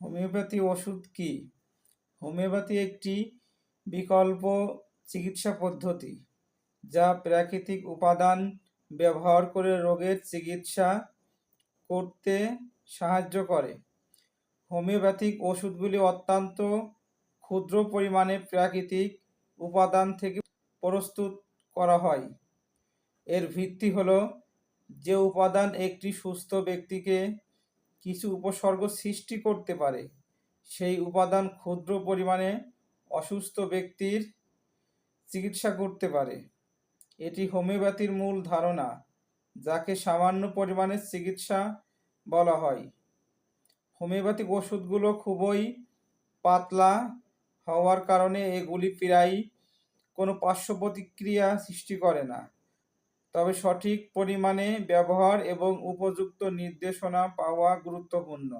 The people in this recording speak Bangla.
হোমিওপ্যাথি ওষুধ কি? হোমিওপ্যাথি একটি বিকল্প চিকিৎসা পদ্ধতি যা প্রাকৃতিক উপাদান ব্যবহার করে রোগের চিকিৎসা করতে সাহায্য করে। হোমিওপ্যাথিক ওষুধগুলি অত্যন্ত ক্ষুদ্র পরিমাণে প্রাকৃতিক উপাদান থেকে প্রস্তুত করা হয়। এর ভিত্তি হলো যে উপাদান একটি সুস্থ ব্যক্তিকে কিছু উপসর্গ সৃষ্টি করতে পারে। সেই উপাদান ক্ষুদ্র পরিমাণে অসুস্থ ব্যক্তির চিকিৎসা করতে পারে। এটি হোমিওপ্যাথির মূল ধারণা, যাকে সামান্য পরিমাণের চিকিৎসা বলা হয়। হোমিওপ্যাথিক ওষুধগুলো খুবই পাতলা হওয়ার কারণে এগুলি প্রায় কোনো পার্শ্ব প্রতিক্রিয়া সৃষ্টি করে না। তবে সঠিক পরিমাণে ব্যবহার এবং উপযুক্ত নির্দেশনা পাওয়া গুরুত্বপূর্ণ।